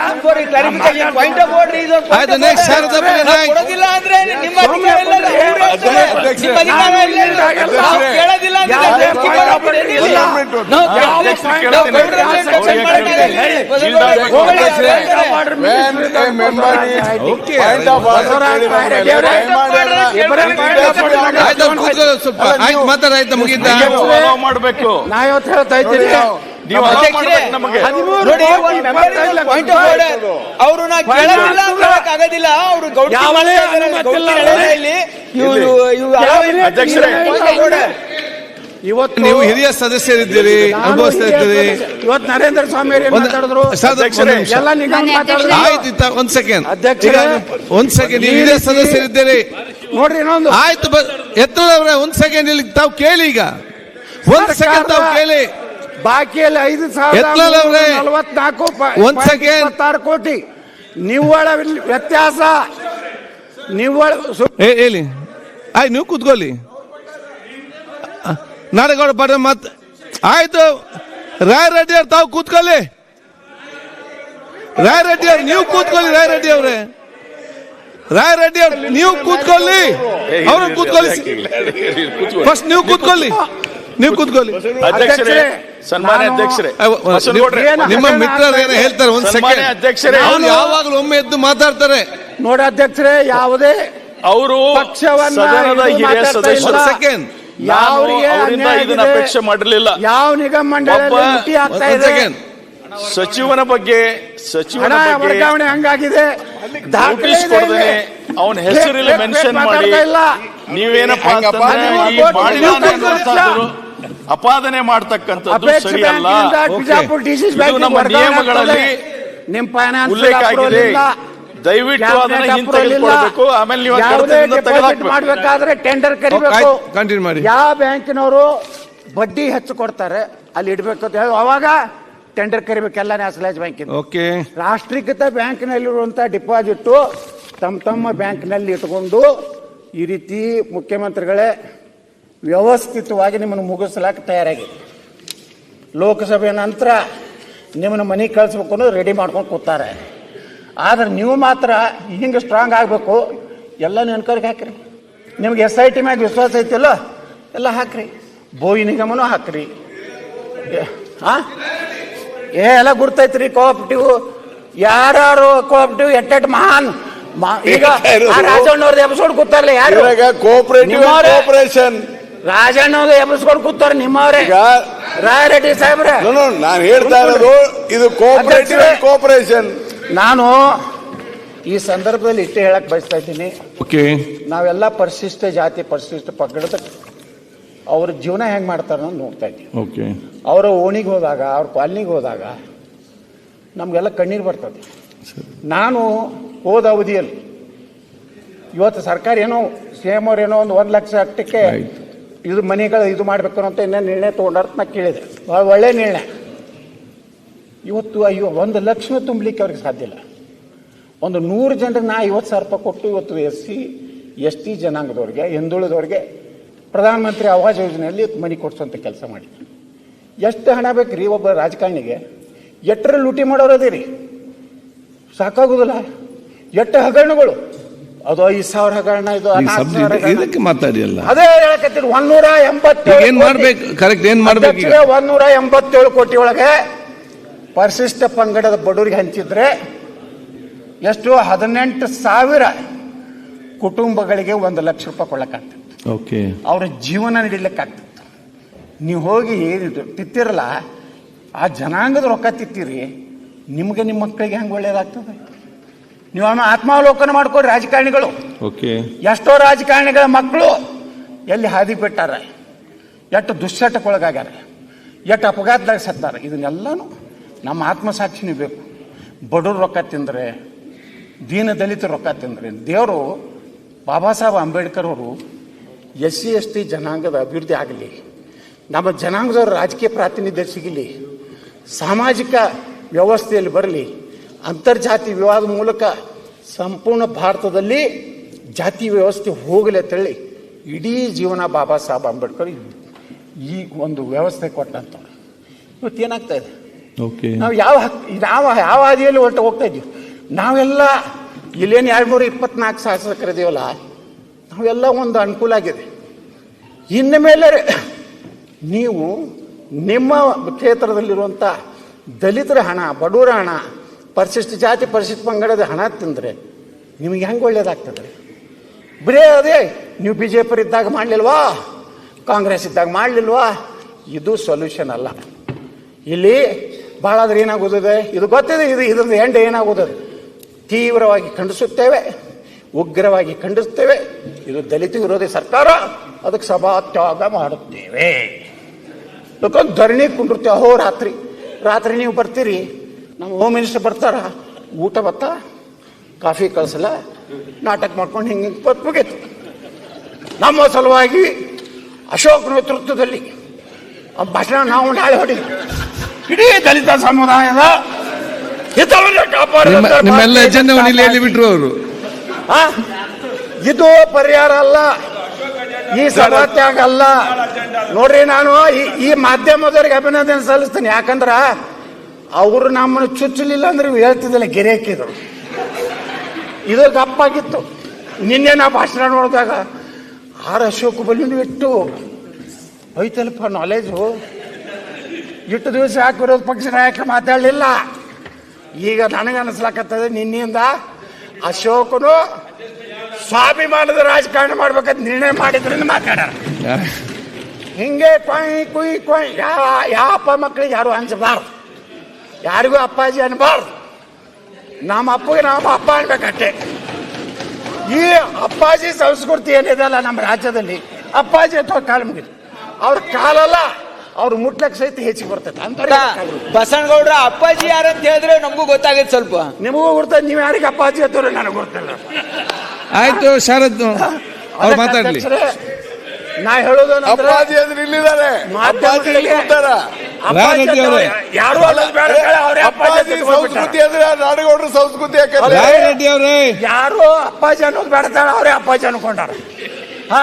ಆಯ್ತು ನೆಕ್ಸ್ಟ್ ಶಾರದಾ ಬಗ್ಗೆ ನಾಯಕ್ ಕೊಡೋದಿಲ್ಲ ಅಂದ್ರೆ ನಿಮ್ಮ ಅಧಿಕಾರ ಇಲ್ಲ ಅಂದ್ರೆ ಅವ್ರು ಹೇಳ್ತಾರೆ. ನಿಮ್ಮ ಅಧಿಕಾರ ಸ್ವಲ್ಪ. ಆಯ್ತು ಮಾತಾಡಾಯ್ತು ಮಾಡ್ಬೇಕು. ನಾ ಇವತ್ತು ಹೇಳ್ತಾ ಇದ್ದೀನಿ. ನೀವು ಹದಿಮೂರು ನೋಡಿ ಪಾಯಿಂಟ್ ಆಫ್ ಆರ್ಡರ್ ಅವರು ಕೇಳೋದಿಲ್ಲ ಅಂತ ಹೇಳಕ್ ಆಗೋದಿಲ್ಲ ಅವರು ಗೌಡ ಇವ್ರು ಇವತ್ತು ನೀವು ಹಿರಿಯ ಸದಸ್ಯರಿದ್ದೀರಿ ಅನುಭವಿಸ್ತಾ ಇದ್ದೀರಿ. ಇವತ್ತು ನರೇಂದ್ರ ಸ್ವಾಮಿ ಮಾತಾಡಿದ್ರು. ಒಂದು. ಎಲ್ಲ ಆಯ್ತು ಸೆಕೆಂಡ್ ಅಧ್ಯಕ್ಷರೇ, ಒಂದ್ ಸೆಕೆಂಡ್ ನೀವು ಹಿರಿಯ ಸದಸ್ಯರಿದ್ದೀರಿ. ನೋಡ್ರಿ ಇನ್ನೊಂದು. ಆಯ್ತು ಎತ್ತದವ್ರೆ ಒಂದ್ ಸೆಕೆಂಡ್ ಇಲ್ಲಿ ತಾವು ಕೇಳಿ ಈಗ. ಒಂದ್ ಸೆಕೆಂಡ್ ತಾವು ಕೇಳಿ. ಬಾಕಿಯಲ್ಲಿ ಐದು ಸಾವಿರ ನಲವತ್ನಾಲ್ಕು ಒಂದ್ ಸೆಕೆಂಡ್ ಆರು ಕೋಟಿ. ನಿವ್ವಳ ವ್ಯತ್ಯಾಸ ನಿವ್ವಳ ಹೇಳಿ. ಆಯ್ತು ನೀವು ಕೂತ್ಕೊಳ್ಳಿ. ನಾಡಗೌಡ ಪಡ ಮತ್. ಆಯ್ತು. ರಾಯ್ ರೆಡ್ಡಿ ಅವ್ರು ತಾವು ಕೂತ್ಕೊಳ್ಳಿ. ರಾಯ್ ರೆಡ್ಡಿ ಅವ್ರು ನೀವು ಕೂತ್ಕೊಳ್ಳಿ ರಾಯ್ ರೆಡ್ಡಿ ಅವ್ರೆ. ರಾಯ್ ರೆಡ್ಡಿ ಅವ್ರು ನೀವು ಕೂತ್ಕೊಳ್ಳಿ. ಅವ್ರು ಕೂತ್ಕೊಳ್ಳಿ. ಫಸ್ಟ್ ನೀವು ಕೂತ್ಕೊಳ್ಳಿ. ನೀವು ಕೂತ್ಕೊಳ್ಳಿ. ಅಧ್ಯಕ್ಷರೇ ಸನ್ಮಾನ್ಯ ಅಧ್ಯಕ್ಷರೇ ನಿಮ್ಮ? ಹೇಳ್ತಾರೆ ಒಂದ್ ಸನ್ಮಾನ್ಯ ಸೆಕೆಂಡ್ ಅಧ್ಯಕ್ಷರೇ ಅವ್ರು ಯಾವಾಗಲೂ ಒಮ್ಮೆ ಎದ್ದು ಮಾತಾಡ್ತಾರೆ. ನೋಡಿ ಅಧ್ಯಕ್ಷರೇ ಯಾವುದೇ ಅವರು ಪಕ್ಷವನ್ನ ಸದನದ ಹಿರಿಯ ಸದಸ್ಯರು. ಸೆಕೆಂಡ್ ಇದನ್ನ? ಅಪೇಕ್ಷೆ ಮಾಡಿರಲಿಲ್ಲ. ಯಾವ ನಿಗಮ ಇದೆ? ಸಚಿವನ ಬಗ್ಗೆ ಸಚಿವನ ಬಗ್ಗೆ ವರ್ಗಾವಣೆ ಹಂಗಾಗಿದೆ? ನೋಟಿಸ್ ಅವನ ಹೆಸರಿಲ್ಲಿ ಮೆನ್ಷನ್ ಮಾಡಿ. ಇಲ್ಲ. ನೀವೇನಪ್ಪ ಅಪಾದನೆ ಮಾಡ್ತಕ್ಕಂಥದ್ದು ಸರಿಯಲ್ಲ ನಮ್ಮ ನಿಯಮಗಳಲ್ಲಿ ಆಗ್ತದೆ. ನಿಮ್ಮ ಫೈನಾನ್ಸ್ ಉಲ್ಲೇಖ ಆಗಿದೆ. ದಯವಿಟ್ಟು ಅದನ್ನ ಹಿಂತೆಗೆದುಕೊಳ್ಳಬೇಕು ಆಮೇಲೆ ನೀವು ಮಾಡ್ಬೇಕಾದ್ರೆ ಟೆಂಡರ್ ಕರಿಬೇಕು. ಕಂಟಿನ್ಯೂ ಮಾಡಿ. ಯಾವ ಬ್ಯಾಂಕಿನವರು ಬಡ್ಡಿ ಹೆಚ್ಚು ಕೊಡ್ತಾರೆ ಅಲ್ಲಿ ಇಡಬೇಕು ಅಂತ ಹೇಳಿ. ಅವಾಗ ಟೆಂಡರ್ ಕರಿಬೇಕು ಎಲ್ಲ ನ್ಯಾಷನಲೈಸ್ ಬ್ಯಾಂಕಿಂದ. ಓಕೆ. ರಾಷ್ಟ್ರೀಕೃತ ಬ್ಯಾಂಕ್ನಲ್ಲಿರುವಂಥ ಡಿಪಾಸಿಟ್ಟು ತಮ್ಮ ತಮ್ಮ ಬ್ಯಾಂಕ್ನಲ್ಲಿ ಇಟ್ಕೊಂಡು ಈ ರೀತಿ ಮುಖ್ಯಮಂತ್ರಿಗಳೇ ವ್ಯವಸ್ಥಿತವಾಗಿ ನಿಮ್ಮನ್ನು ಮುಗಿಸ್ಲಾಕ ತಯಾರಾಗಿದೆ. ಲೋಕಸಭೆಯ ನಂತರ ನಿಮ್ಮನ್ನು ಮನೆ ಕಳಿಸ್ಬೇಕು ಅನ್ನೋದು ರೆಡಿ ಮಾಡ್ಕೊಂಡು ಕೂತಾರೆ. ಆದ್ರೆ ನೀವು ಮಾತ್ರ ಹಿಂಗೆ ಸ್ಟ್ರಾಂಗ್ ಆಗಬೇಕು. ಎಲ್ಲ ನೆನ್ಕರಿಗೆ ಹಾಕ್ರಿ. ನಿಮ್ಗೆ ಎಸ್ ಐ ಟಿ ಮ್ಯಾಗ ವಿಶ್ವಾಸ ಐತಿಲ್ಲ? ಎಲ್ಲ ಹಾಕ್ರಿ. ಬೋಯಿ ನಿಗಮನೂ ಹಾಕ್ರಿ. ಏ- ಹಾ ಏ ಎಲ್ಲ ಗುರ್ತೈತ್ರಿ ಕೋಆಪರೇಟಿವ್ ಯಾರು ಎಟ್ ಎಟ್ ಮಹಾನ್. ಈಗ ರಾಜಣ್ಣವ್ರ ರಾಜಣ್ಣವ್ರದ್ದು ಎಬ್ಸ್ಕೊಂಡು ಕೂತಾರಲ್ಲ ಯಾರು. ರಾಜಣ್ಣವ್ರ ರಾಜಣ್ಣವ್ರದ್ದು ಎಪಿಸೋಡ್ ಕೂತಾರ ನಿಮ್ಮವ್ರೆ. ರಾಯರೆಡ್ಡಿ ಸಾಹೇಬ್ರೆ. ನಾನು ಹೇಳ್ತಾ ಇರೋದು ಇದು ಕೋಆಪರೇಟಿವ್ ಅಧ್ಯಕ್ಷರೇ. ನಾನು ಈ ಸಂದರ್ಭದಲ್ಲಿ ಇಷ್ಟೇ ಹೇಳಕ್ ಬಯಸ್ತಾ ಇದ್ದೀನಿ. ಓಕೆ ನಾವೆಲ್ಲ ಪರಿಶಿಷ್ಟ ಜಾತಿ ಪರಿಶಿಷ್ಟ ಪಂಗಡದ ಅವ್ರ ಜೀವನ ಹೆಂಗ್ ಮಾಡ್ತಾರ ಅನ್ನೋದು ನೋಡ್ತಾ ಇದ್ದೀವಿ ಓಕೆ ಅವರ ಓಣಿಗೆ ಹೋದಾಗ ಅವ್ರ ಕಾಲನಿಗೆ ಹೋದಾಗ ನಮಗೆಲ್ಲ ಕಣ್ಣೀರು ಬರ್ತದೆ. ನಾನು ಹೋದ ಅವಧಿಯಲ್ಲಿ ಇವತ್ತು ಸರ್ಕಾರ ಏನೋ ಸಿ ಎಂ ಅವ್ರು ಏನೋ ಒಂದು ಒಂದು ಲಕ್ಷ ಅಷ್ಟಕ್ಕೆ ಆಯ್ತು. ಇದು ಮನೆಗಳು ಇದು ಮಾಡ್ಬೇಕು ಅಂತ ಇನ್ನೂ ನಿರ್ಣಯ ತೊಗೊಂಡಾರ ನಾ ಕೇಳಿದೆ. ಭಾಳ ಒಳ್ಳೆ ನಿರ್ಣಯ. ಇವತ್ತು ಅಯ್ಯೋ ಒಂದು ಲಕ್ಷ ತುಂಬಲಿಕ್ಕೆ ಅವ್ರಿಗೆ ಸಾಧ್ಯ ಇಲ್ಲ. ಒಂದು ನೂರು ಜನರಿಗೆ ನಾ ಐವತ್ತು ಸಾವಿರ ರೂಪಾಯಿ ಕೊಟ್ಟು ಇವತ್ತು ಎಸ್ ಸಿ ಎಸ್ ಟಿ ಜನಾಂಗದವ್ರಿಗೆ ಹಿಂದುಳಿದವ್ರಿಗೆ ಪ್ರಧಾನಮಂತ್ರಿ ಆವಾಸ್ ಯೋಜನೆಯಲ್ಲಿ ಮನೆ ಕೊಡಿಸುವಂಥ ಕೆಲಸ ಮಾಡಿದ್ರು. ಎಷ್ಟು ಹಣ ಬೇಕು ರೀ ಒಬ್ಬ ರಾಜಕಾರಣಿಗೆ? ಎಟ್ಟರ ಲೂಟಿ ಮಾಡೋರು ಅದೇ ಸಾಕಾಗುದಿಲ್ಲ. ಎಟ್ಟ ಹಗರಣಗಳು? ಅದು ಐದು ಸಾವಿರ ಹಗರಣ ಇದು. ಇದಕ್ಕೆ ಮಾತಾಡಿಲ್ಲ ಅದೇ ಹೇಳಕತ್ತೀರಿ ಒಂದೂರ ಎಂಬತ್ತೇಳು ಏನ್ ಮಾಡ್ಬೇಕು? ಕರೆಕ್ಟ್ ಏನ್ ಮಾಡ್ಬೇಕು ಒಂದೂರ ಎಂಬತ್ತೇಳು ಕೋಟಿ ಒಳಗೆ ಪರಿಶಿಷ್ಟ ಪಂಗಡದ ಬಡವರಿಗೆ ಹಂಚಿದ್ರೆ ಎಷ್ಟು? ಹದಿನೆಂಟು ಸಾವಿರ ಕುಟುಂಬಗಳಿಗೆ ಒಂದು ಲಕ್ಷ ರೂಪಾಯಿ ಕೊಡಕ್ಕಾಗ್ತಿತ್ತು ಓಕೆ. ಅವರ ಜೀವನ ನಡೀಲಿಕ್ಕಾಗ್ತಿತ್ತು. ನೀವು ಹೋಗಿ ಏನಿದು ತಿತ್ತಿರಲ್ಲ ಆ ಜನಾಂಗದ ರೊಕ್ಕ ತಿತ್ತೀರಿ ನಿಮಗೆ ನಿಮ್ಮ ಮಕ್ಕಳಿಗೆ ಹೆಂಗೆ ಒಳ್ಳೇದಾಗ್ತದೆ? ನೀವು ಅವನು ಆತ್ಮಾವಲೋಕನ ಮಾಡ್ಕೊಡಿ ರಾಜಕಾರಣಿಗಳು. ಓಕೆ. ಎಷ್ಟೋ ರಾಜಕಾರಣಿಗಳ ಮಕ್ಕಳು ಎಲ್ಲಿ ಹಾದಿ ಬಿಟ್ಟಾರ ಎಷ್ಟು ದುಶ್ಚಟಕ್ಕೊಳಗಾಗ್ಯಾರ ಎಷ್ಟು ಅಪಘಾತದಾಗ ಸತ್ತಾರ ಇದನ್ನೆಲ್ಲನೂ ನಮ್ಮ ಆತ್ಮಸಾಕ್ಷಿನೇ ಬೇಕು. ಬಡವ್ರು ರೊಕ್ಕ ತಿಂದರೆ, ದೀನ ದಲಿತ ರೊಕ್ಕ ತಿಂದರೆ, ದೇವರು ಬಾಬಾ ಸಾಹೇಬ್ ಅಂಬೇಡ್ಕರ್ ಅವರು ಎಸ್ ಸಿ, ಎಸ್ ಟಿ ಜನಾಂಗದ ಅಭಿವೃದ್ಧಿ ಆಗಲಿ, ನಮ್ಮ ಜನಾಂಗದವ್ರ ರಾಜಕೀಯ ಪ್ರಾತಿನಿಧ್ಯ ಸಿಗಲಿ, ಸಾಮಾಜಿಕ ವ್ಯವಸ್ಥೆಯಲ್ಲಿ ಬರಲಿ, ಅಂತರ್ಜಾತಿ ವಿವಾದ ಮೂಲಕ ಸಂಪೂರ್ಣ ಭಾರತದಲ್ಲಿ ಜಾತಿ ವ್ಯವಸ್ಥೆ ಹೋಗಲಿ ಅಂತೇಳಿ ಇಡೀ ಜೀವನ ಬಾಬಾ ಸಾಹೇಬ್ ಅಂಬೇಡ್ಕರ್ ಈ ಒಂದು ವ್ಯವಸ್ಥೆ ಕೊಟ್ಟಂಥವ್ರು. ಇವತ್ತೇನಾಗ್ತಾ ಇದೆ? ಓಕೆ. ನಾವು ಯಾವ ನಾವು ಯಾವ ಹಾದಿಯಲ್ಲಿ ಹೊರಟು ಹೋಗ್ತಾ ಇದ್ದೀವಿ ನಾವೆಲ್ಲ ಇಲ್ಲೇನು ಎರಡು ನೂರ ಇಪ್ಪತ್ನಾಲ್ಕು ಶಾಸಕರಿದೀವಲ್ಲ ನಾವೆಲ್ಲ ಒಂದು ಅನುಕೂಲ ಆಗಿದೆ. ಇನ್ನು ಮೇಲೆ ನೀವು ನಿಮ್ಮ ಕ್ಷೇತ್ರದಲ್ಲಿರುವಂಥ ದಲಿತರ ಹಣ, ಬಡವರ ಹಣ, ಪರಿಶಿಷ್ಟ ಜಾತಿ, ಪರಿಶಿಷ್ಟ ಪಂಗಡದ ಹಣ ತಿಂದರೆ ನಿಮಗೆ ಹೆಂಗೆ ಒಳ್ಳೇದಾಗ್ತದೆ? ಬರೇ ಅದೇ, ನೀವು ಬಿ ಜೆ ಇದ್ದಾಗ ಮಾಡಲಿಲ್ವಾ? ಕಾಂಗ್ರೆಸ್ ಇದ್ದಾಗ ಮಾಡಲಿಲ್ವಾ? ಇದು ಸೊಲ್ಯೂಷನ್ ಅಲ್ಲ. ಇಲ್ಲಿ ಭಾಳ ಆದ್ರೆ ಏನಾಗೋದಿದೆ ಇದು ಗೊತ್ತಿದೆ, ಇದು ಇದರಿಂದ ಎಂಡ್ ಏನಾಗೋದಿದೆ ತೀವ್ರವಾಗಿ ಖಂಡಿಸುತ್ತೇವೆ, ಉಗ್ರವಾಗಿ ಖಂಡಿಸುತ್ತೇವೆ. ಇದು ದಲಿತ ವಿರೋಧಿ ಸರ್ಕಾರ, ಅದಕ್ಕೆ ಸಭಾತ್ಯಾಗ ಮಾಡುತ್ತೇವೆ. ಯಾಕಂದ್ರೆ ಧರಣಿ ಕುಂಡಿರ್ತೇವೆ ಅಹೋ ರಾತ್ರಿ. ರಾತ್ರಿ ನೀವು ಬರ್ತೀರಿ, ನಮ್ಮ ಹೋಮ್ ಮಿನಿಸ್ಟರ್ ಬರ್ತಾರ, ಊಟ ಬತ್ತ, ಕಾಫಿ ಕಳಿಸಲ್ಲ, ನಾಟಕ ಮಾಡ್ಕೊಂಡು ಹಿಂಗೆ ಹಿಂಗೆ ನಮ್ಮ ಸಲುವಾಗಿ ಅಶೋಕ್ ನೇತೃತ್ವದಲ್ಲಿ ಭಾಷಣ ನಾವು ನಾಳೆ ಹೊಡಿದ್ವಿ ಇಡೀ ದಲಿತ ಸಮುದಾಯದ ಹಿತವನ್ನು ನಿಮ್ಮೆಲ್ಲ ಎಜೆಂಡವನ್ನು ಇಲ್ಲಿ ಹೇಳಿ ಬಿಟ್ರು ಅವರು? ಇದು ಪರಿಹಾರ ಅಲ್ಲ. ಈ ಸಭಾತ್ಯಾಗ ಅಲ್ಲ. ನೋಡ್ರಿ ನಾನು ಈ- ಮಾಧ್ಯಮದವರಿಗೆ ಅಭಿನಂದನೆ ಸಲ್ಲಿಸ್ತೀನಿ. ಯಾಕಂದ್ರ ಅವರು ನಮ್ಮನ್ನು ಚುಚ್ಚಲಿಲ್ಲ ಅಂದ್ರೆ ಹೇಳ್ತಿದ್ದಲ್ಲ ಹೇಳ್ತಿದ್ದಿಲ್ಲ ಗೆರೆ ಹಾಕಿದ್ರು. ಇದು ತಪ್ಪಾಗಿತ್ತು ನಿನ್ನೆ ನಾ ಭಾಷಣ ನೋಡಿದಾಗ ಆರ್ ಅಶೋಕ್ ಬಲ್ಲಿ ಇಟ್ಟು ಐತಲ್ಪ ನಾಲೆಜು ಇಟ್ಟು ದಿವಸ ಯಾಕೆ ವಿರೋಧ ಪಕ್ಷ ನಾಯಕ ಮಾತಾಡಲಿಲ್ಲ. ಈಗ ನನಗೆ ಅನಿಸ್ಲಾಕತ್ತದೆ, ನಿನ್ನಿಂದ ಅಶೋಕನು ಸ್ವಾಭಿಮಾನದ ರಾಜಕಾರಣ ಮಾಡ್ಬೇಕಂತ ನಿರ್ಣಯ ಮಾಡಿದ್ರಿಂದ ಮಾತಾಡ ಹಿಂಗೆ ಕೊಯ್ ಕುಯ್ ಕೊಯ್ ಯಾವ ಯಾವ ಅಪ್ಪ ಮಕ್ಕಳಿಗೆ ಯಾರು ಹಂಚಬಾರ್ದು ಯಾರಿಗೂ ಅಪ್ಪಾಜಿ ಅನ್ಬಾರ್ದು. ನಮ್ಮ ಅಪ್ಪಗೆ ನಮ್ಮ ಅಪ್ಪ ಅನ್ಬೇಕಷ್ಟೆ. ಈ ಅಪ್ಪಾಜಿ ಸಂಸ್ಕೃತಿ ಏನಿದೆ ಅಲ್ಲ ನಮ್ಮ ರಾಜ್ಯದಲ್ಲಿ, ಅಪ್ಪಾಜಿ ಅಥವಾ ಕಾಲ ಮುಗಿದು ಅವ್ರ ಕಾಲಲ್ಲ. ಅವ್ರು ಮುಟ್ಲಕ್ ಸಹಿತ ಹೆಚ್ಚಿಗೆ ಬರ್ತೈತೆ. ಅಂತ ಬಸನಗೌಡ್ರ ಅಪ್ಪಾಜಿ ಯಾರಂತ ಹೇಳಿದ್ರೆ ನಮಗೂ ಗೊತ್ತಾಗೈತೆ ಸ್ವಲ್ಪ. ನಿಮಗೂ ಗುರ್ತೈತೆ ನೀವು ಯಾರಿಗೆ ಅಪ್ಪಾಜಿ ಅಂತವ್ರೆ ನನಗೆ ಗೊತ್ತಿಲ್ಲ. ಆಯ್ತು ಶರದ್ ಅವ್ರು ಮಾತಾಡ್ಲಿ. ನಾ ಹೇಳೋದು ಅಪ್ಪಾಜಿ ಅಂದ್ರೆ ಇಲ್ಲಿದ್ದಾರೆ. ಯಾರು ಅಪ್ಪಾಜಿ ಸಂಸ್ಕೃತಿ ಅಂದ್ರೆ ನಾಡಗೌಡರ ಸಂಸ್ಕೃತಿ ಯಾರು ಅಪ್ಪಾಜಿ ಅನ್ನೋದು ಬೇಡ ತಾಳ ಅವರೇ ಅಪ್ಪಾಜಿ ಅನ್ಕೊಂಡಾರ. ಹಾ?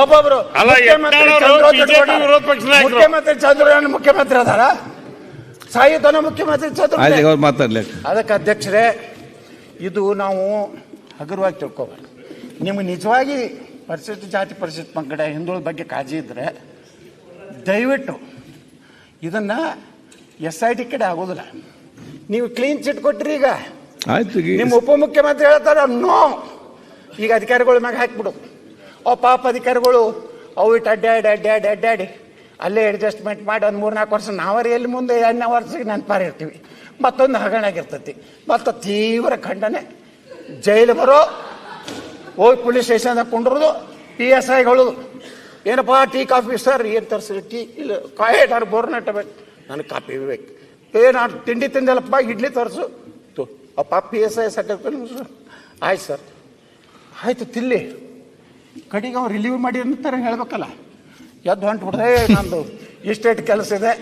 ಒಬ್ಬೊಬ್ರು ಅಲ್ಲ, ಮುಖ್ಯಮಂತ್ರಿ ಯತ್ನಾಳ್ ಚಂದ್ರ ಅವರು ಚಂದ್ರ BJP ವಿರೋಧ ಪಕ್ಷ ಮುಖ್ಯಮಂತ್ರಿ ಅದಾರ? ಸಾಯುಧನ ಮುಖ್ಯಮಂತ್ರಿ ಚಂದ್ರ ಮಾತಾಡ್ಲಿ. ಅದಕ್ಕೆ ಅಧ್ಯಕ್ಷರೇ ಇದು ನಾವು ಹಗುರವಾಗಿ ತಿಳ್ಕೊಬೇಕು. ನಿಮ್ಗೆ ನಿಜವಾಗಿ ಪರಿಶಿಷ್ಟ ಜಾತಿ ಪರಿಶಿಷ್ಟ ಪಂಗಡ ಹಿಂದುಳಿದ ಬಗ್ಗೆ ಕಾಳಜಿ ಇದ್ದರೆ ದಯವಿಟ್ಟು ಇದನ್ನು ಎಸ್ ಐ ಟಿ ಕಡೆ ಆಗೋದಿಲ್ಲ. ನೀವು ಕ್ಲೀನ್ ಚಿಟ್ ಕೊಟ್ರಿ ಈಗ. ಆಯ್ತು ಈಗ ನಿಮ್ಮ ಉಪಮುಖ್ಯಮಂತ್ರಿ ಹೇಳ್ತಾರೆ ನೋ ಈಗ ಅಧಿಕಾರಿಗಳ ಮ್ಯಾಗ ಹಾಕ್ಬಿಡು. ಅವ್ ಪಾಪ ಅಧಿಕಾರಿಗಳು. ಅವು ಇಟ್ಟು ಅಡ್ಡಾಡಿ ಅಡ್ಡಾಡಿ ಅಡ್ಡಾಡಿ ಅಲ್ಲೇ ಅಡ್ಜಸ್ಟ್ಮೆಂಟ್ ಮಾಡಿ ಒಂದು ಮೂರು ನಾಲ್ಕು ವರ್ಷ. ನಾವರೇ ಎಲ್ಲಿ ಮುಂದೆ ಎರಡನೇ ವರ್ಷಕ್ಕೆ ನಾನು ಇರ್ತೀವಿ. ಮತ್ತೊಂದು ಹಗರಣಾಗಿರ್ತೈತಿ ಮತ್ತು ತೀವ್ರ ಖಂಡನೆ. ಜೈಲು ಬರೋ, ಹೋಗಿ ಪೊಲೀಸ್ ಸ್ಟೇಷನ್ದಾಗ ಕುಂಡ್ರದು ಪಿ ಎಸ್ ಐಗಳು ಏನಪ್ಪ, ಟೀ ಕಾಫಿ, ಸರ್, ಏನು ತರಿಸಿ ಟೀ, ಇಲ್ಲ ಕಾಯಿ ನಾನು ಬೋರ್ನಟ್ ಬೇಕು ನನಗೆ ಕಾಫಿ ಬೇಕು. ಏ ನಾನು ತಿಂಡಿ ತಿಂದಲ್ಲಪ್ಪ ಇಡ್ಲಿ ತರಿಸು. ಅಪ್ಪ ಪಿ ಎಸ್ ಐ ಸರ್. ಆಯ್ತು, ಸರ್. ಆಯಿತು, ತಿಲ್ಲಿ. ಕಡೆಗೆ ಅವ್ರು ರಿಲೀವ್ ಮಾಡಿ ಅಂತಾರೆ ಹೇಳ್ಬೇಕಲ್ಲ. ಎದ್ದು ಹೊಂಟು ಬಿಡ್ದೆ, ನಂದು ಇಷ್ಟೇಟ್ ಕೆಲಸ ಇದೆ.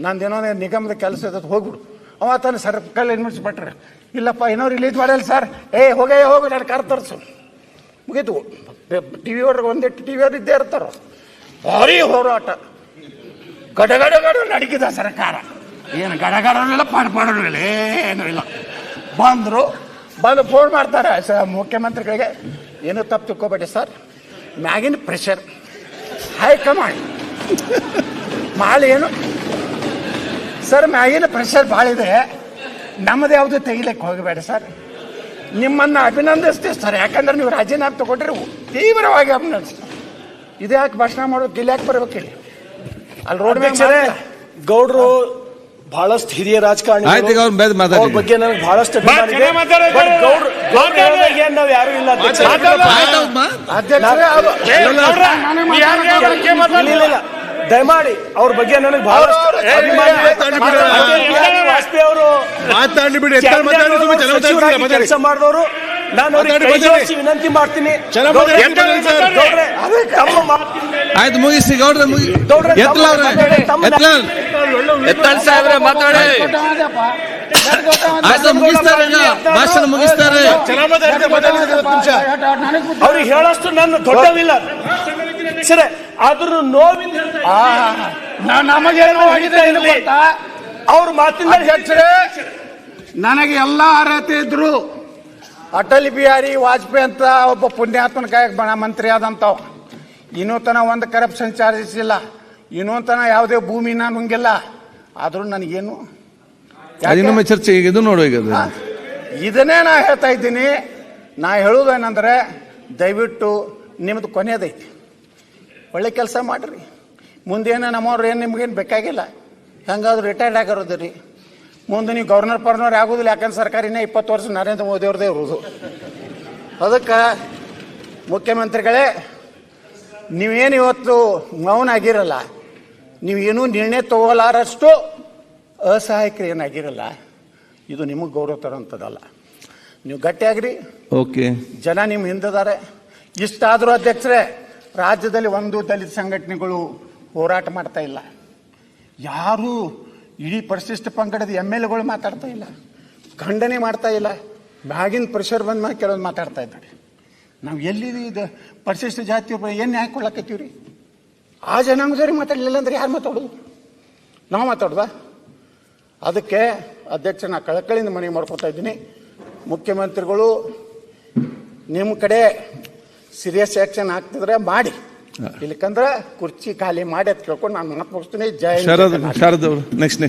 ನಂದು ನಂದೇನೋ ನಿಗಮದ ಕೆಲಸ ಇದೆ ಹೋಗ್ಬಿಡು. ಅವ ತಾನು ಸರ್ಕಲ್ ಇನ್ವೆಸ್ಟ್ಮೆಂಟ್ರೆ ಇಲ್ಲಪ್ಪ, ಏನೋ ರಿಲೀಸ್ ಮಾಡಲ್ಲ ಸರ್. ಏ, ಹೋಗೇ, ಹೋಗು, ನಾನು ಕಾರ್ ತರಿಸು. ಮುಗೀತು. ಟಿ ವಿ ಅವ್ರಿಗೆ ಒಂದಿಟ್ಟು ಟಿ ವಿ ಅವ್ರು ಇದ್ದೇ ಇರ್ತಾರ. ಭಾರಿ ಹೋರಾಟ. ಗಡಗಡ ಗಡ ನಡಗಿದ ಸರ್ಕಾರ. ಏನು ಗಡಗಡನೂ ಪಾಡು ಇಲ್ಲ ಏನೂ ಇಲ್ಲ. ಬಂದರು, ಬಂದು ಫೋನ್ ಮಾಡ್ತಾರೆ, ಸ, ಮುಖ್ಯಮಂತ್ರಿಗಳಿಗೆ. ಏನೂ ತಪ್ಪು ತಿಳ್ಕೊಬೇಡಿ ಸರ್? ಮ್ಯಾಗಿನ ಪ್ರೆಷರ್ ಹೈಕಮಾಂಡ್ ಭಾಳ ಏನು? ಸರ್ ಮ್ಯಾಗಿನ ಪ್ರೆಷರ್ ಭಾಳ ಇದೆ. ನಮ್ಮದು ಯಾವುದು ತೆಗಿಲಿಕ್ಕೆ ಹೋಗಬೇಡಿ ಸರ್. ನಿಮ್ಮನ್ನು ಅಭಿನಂದಿಸ್ತೀವಿ ಸರ್. ಯಾಕಂದ್ರೆ ನೀವು ರಾಜೀನಾಮೆ ತಗೊಂಡ್ರೆ ತೀವ್ರವಾಗಿ ಅಭಿನಂದಿಸ್ತೀವಿ ಇದು ಯಾಕೆ ಭಾಷಣ ಮಾಡೋದು ಇಲ್ಲಿ ಯಾಕೆ ಬರ್ಬೇಕು ಇಲ್ಲಿ? ಅಲ್ಲಿ ರೋಡ್ ಮೇಲೆ ಗೌಡ್ರು ಬಹಳಷ್ಟು ಹಿರಿಯ ರಾಜಕಾರಣಿ ಆಯ್ತು ಈಗ ಅವ್ರು ಬೇರೆ ಮಾತಾಡಿ. ಬಗ್ಗೆ ನನಗೆ ಬಹಳಷ್ಟು ಅಭಿಮಾನ ಇದೆ. ಚೆನ್ನಾಗಿ ಮಾತಾಡಿ. But ಗೌಡ್ರು ಗೌಡ್ರು ಮಾತಾಡಿ. ಹೇಳ್ದಾಗ ಏನ್ ನಾವ್ ಯಾರು ಇಲ್ಲ. ಆಯ್ತು ಅವ್ರು ಮಾ- ಅಧ್ಯಕ್ಷರೇ ಅದು- ಇಲ್ಲ, ಇಲ್ಲ, ಇಲ್ಲ. ದಯಮಾಡಿ ಅವ್ರ ಬಗ್ಗೆ ನನಗೆ ಬಹಳಷ್ಟು ಅವ್ರು- ಅಭಿಮಾನ ಇದೆ. ಮಾತಾಡಿ ಬಿಡಿ. ಅಟಲ್ ಬಿಹಾರಿ ವಾಜಪೇಯಿ ಅವರು ಮಾತಾಡಿ ಬಿಡಿ ಎತ್ತಾಳ್ ಮಾತಾಡಿ ಸುಮ್ಮನೆ ಚೆನ್ನಾಗಿ ಮಾತಾಡಿ, ಮಾತಾಡಿ. ಕೆಲಸ ಮಾಡಿದವರು ನಾನು ಅವ್ರಿಗೆ ಮಾತಾಡಿ, ಕೈ ಮಾತಾಡಿ. ಜೋಡಿಸಿ ವಿನಂತಿ ಮಾಡ್ತೀನಿ ಚೆನ್ನಾಗಿ ಗೌಡ್ರೆ, ಮಾತಾಡಿ, ಮಾತಾಡಿ, ಸರ್. ಗೌಡ್ರೆ, ತಮ್ಮ ಮಾತಿನ ಆಯ್ತು ಮುಗಿಸಿ ಗೌಡ್ರ ಮುಗಿ ತಮ್ಮ ಎತ್ತಲ ಎತ್ತಲ ಸಾಹೇಬ್ರೆ ಮಾತಾಡಿ. ಆಯ್ತು ಮುಗಿಸ್ತಾರೆ ಭಾಷಣ ಮುಗಿಸ್ತಾರೆ. ಅವ್ರಿಗೆ ಹೇಳಷ್ಟು ನನ್ನ ದೊಡ್ಡವಿಲ್ಲ. ಸರಿ ಆದ್ರೂ ನೋವಿನ ಆ, ನಾ- ನಮಗೇನು ಆಗಿದೆ ಏನು ಗೊತ್ತಾ? ಅವ್ರ ಮಾತಿನ ಹೆಚ್ಚರೆ ನನಗೆ ಎಲ್ಲ ಅರ್ಹತೆ ಇದ್ರು. ಅಟಲ್ ಬಿಹಾರಿ ವಾಜಪೇಯಿ ಅಂತ ಒಬ್ಬ ಪುಣ್ಯಾತ್ಮನ ಕಾಯಕ ಬಣ ಮಂತ್ರಿ ಆದಂಥವ್ ಇನ್ನೂ ತನ ಒಂದು ಕರಪ್ಷನ್ ಚಾರ್ಜಸ್ ಇಲ್ಲ. ಇನ್ನೂ ತನ ಯಾವುದೇ ಭೂಮಿನ ನುಂಗಿಲ್ಲ. ಆದರೂ ನನಗೇನು ಇನ್ನೊಮ್ಮೆ ಚರ್ಚೆ ಇದು ನೋಡು ಈಗ. ಇದನ್ನೇ ನಾ ಹೇಳ್ತಾ ಇದ್ದೀನಿ. ನಾ ಹೇಳುವುದೇನಂದ್ರೆ ದಯವಿಟ್ಟು ನಿಮ್ಮದು ಕೊನೆಯದೈತಿ. ಒಳ್ಳೆ ಕೆಲಸ ಮಾಡಿರಿ. ಮುಂದೇನು ನಮ್ಮವ್ರು ಏನು ನಿಮ್ಗೇನು ಬೇಕಾಗಿಲ್ಲ. ಹೆಂಗಾದ್ರು ರಿಟೈರ್ಡ್ ಆಗಿರೋದು ರೀ. ಮುಂದೆ ನೀವು ಗವರ್ನರ್ ಪರ್ನರ್ ಆಗೋದಿಲ್ಲ ಯಾಕಂದ್ರೆ ಸರ್ಕಾರಿನೇ ಇಪ್ಪತ್ತು ವರ್ಷ ನರೇಂದ್ರ ಮೋದಿ ಅವ್ರದ್ದೇ ಇರೋದು. ಅದಕ್ಕೆ ಮುಖ್ಯಮಂತ್ರಿಗಳೇ ನೀವೇನು ಇವತ್ತು ಮೌನ ಆಗಿರಲ್ಲ ನೀವೇನೂ ನಿರ್ಣಯ ತಗೋಲಾರಷ್ಟು ಅಸಹಾಯಕರು ಏನಾಗಿರಲ್ಲ ಇದು ನಿಮಗೆ ಗೌರವ ತರೋಂಥದ್ದಲ್ಲ ನೀವು ಗಟ್ಟಿಯಾಗ್ರಿ. ಓಕೆ. ಜನ ನಿಮ್ಮ ಹಿಂದಿದ್ದಾರೆ. ಇಷ್ಟಾದರೂ ಅಧ್ಯಕ್ಷರೇ ರಾಜ್ಯದಲ್ಲಿ ಒಂದು ದಲಿತ ಸಂಘಟನೆಗಳು ಹೋರಾಟ ಮಾಡ್ತಾ ಇಲ್ಲ. ಯಾರು ಇಡೀ ಪರಿಶಿಷ್ಟ ಪಂಗಡದ ಎಂ ಎಲ್ ಎಗಳು ಮಾತಾಡ್ತಾ ಇಲ್ಲ. ಖಂಡನೆ ಮಾಡ್ತಾ ಇಲ್ಲ. ಮ್ಯಾಗಿನ ಪ್ರೆಷರ್ ಬಂದ ಮೇಲೆ ಕೆಲವೊಂದು ಮಾತಾಡ್ತಾ ಇದ್ದಾರೆ. ನಾವು ಎಲ್ಲಿ ಇದು? ಪರಿಶಿಷ್ಟ ಜಾತಿ ಏನು ನ್ಯಾಯ ಕೊಡ್ಲಾಕತ್ತೀವಿ ರೀ ಆ ಜನಾಂಗದವ್ರಿಗೆ ಮಾತಾಡಲಿಲ್ಲ ಅಂದ್ರೆ ಯಾರು ಮಾತಾಡೋದು? ನಾವು ಮಾತಾಡ್ದ? ಅದಕ್ಕೆ ಅಧ್ಯಕ್ಷ ನಾ ಕಳಕಳಿಯಿಂದ ಮನವಿ ಮಾಡ್ಕೊತಾ ಇದ್ದೀನಿ. ಮುಖ್ಯಮಂತ್ರಿಗಳು ನಿಮ್ಮ ಕಡೆ ಸೀರಿಯಸ್ ಆ್ಯಕ್ಷನ್ ಆಗ್ತಿದ್ರೆ ಮಾಡಿ. ಇಲ್ಲಕಂದ್ರೆ ಕುರ್ಚಿ ಖಾಲಿ ಮಾಡಿ ಅಂತ ಕೇಳ್ಕೊಂಡು ನಾನು ಮಾತು ಮುಗಿಸ್ತೀನಿ. ಜೈ ಹಿಂದ್, ಜೈ ಶಾರದ್ ಕರ್ನಾಟಕ. ನೆಕ್ಸ್ಟ್